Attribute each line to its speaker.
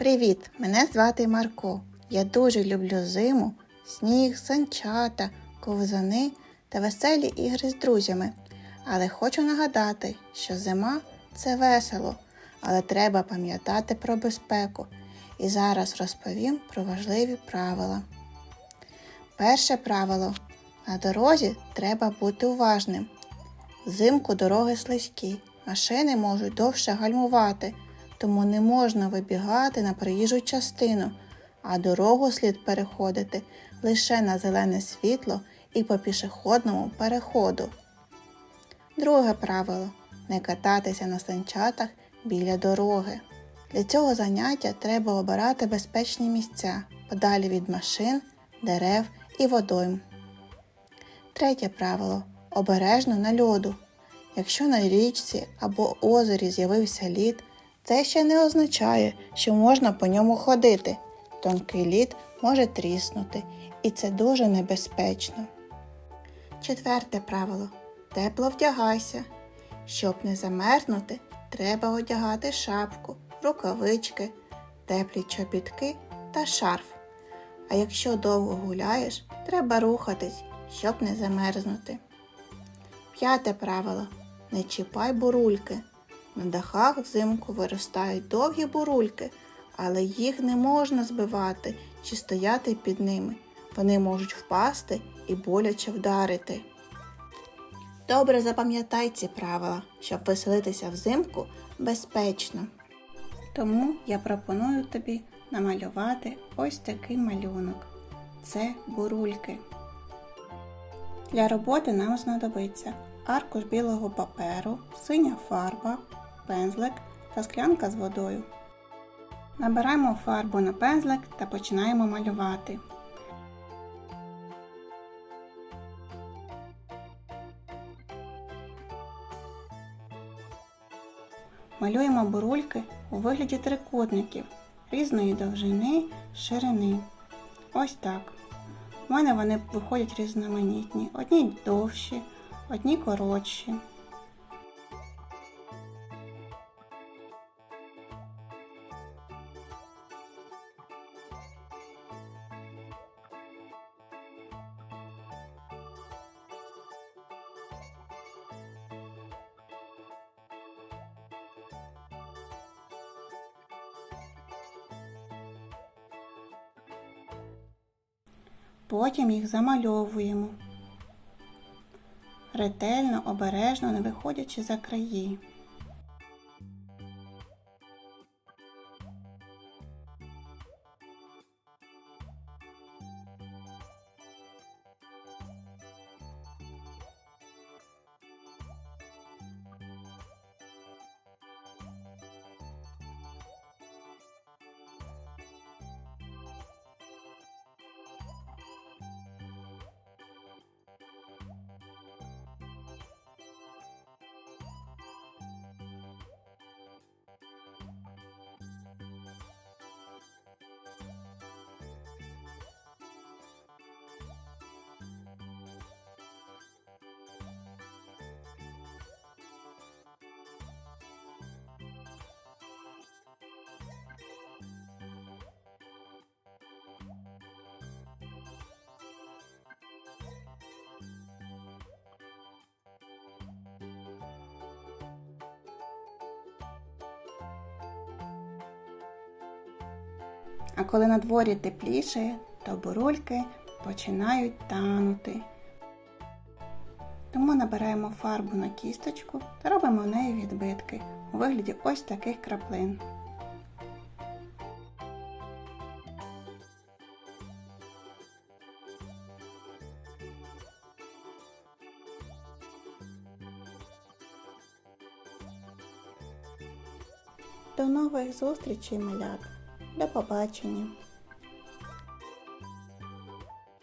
Speaker 1: Привіт! Мене звати Марко. Я дуже люблю зиму, сніг, санчата, ковзани та веселі ігри з друзями. Але хочу нагадати, що зима це весело, але треба пам'ятати про безпеку. І зараз розповім про важливі правила. Перше правило. На дорозі треба бути уважним. Взимку дороги слизькі, машини можуть довше гальмувати, тому не можна вибігати на проїжджу частину, а дорогу слід переходити лише на зелене світло і по пішохідному переходу. Друге правило не кататися на санчатах біля дороги. Для цього заняття треба обирати безпечні місця подалі від машин, дерев і водойм. Третє правило обережно на льоду. Якщо на річці або озері з'явився лід, це ще не означає, що можна по ньому ходити. Тонкий лід може тріснути, і це дуже небезпечно. Четверте правило тепло вдягайся. Щоб не замерзнути, треба одягати шапку, рукавички, теплі чобітки та шарф. А якщо довго гуляєш, треба рухатись, щоб не замерзнути. П'яте правило не чіпай бурульки. На дахах взимку виростають довгі бурульки, але їх не можна збивати чи стояти під ними. Вони можуть впасти і боляче вдарити. Добре запам'ятай ці правила, щоб веселитися взимку безпечно. Тому я пропоную тобі намалювати ось такий малюнок. Це бурульки. Для роботи нам знадобиться аркуш білого паперу, синя фарба, пензлик та склянка з водою. Набираємо фарбу на пензлик та починаємо малювати. Малюємо бурульки у вигляді трикутників різної довжини, ширини. Ось так. У мене вони виходять різноманітні. Одні довші, одні коротші. Потім їх замальовуємо. Ретельно, обережно, не виходячи за краї. А коли на дворі тепліше, то бурульки починають танути. Тому набираємо фарбу на кісточку та робимо в неї відбитки у вигляді ось таких краплин. До нових зустрічей, малят! До побачення!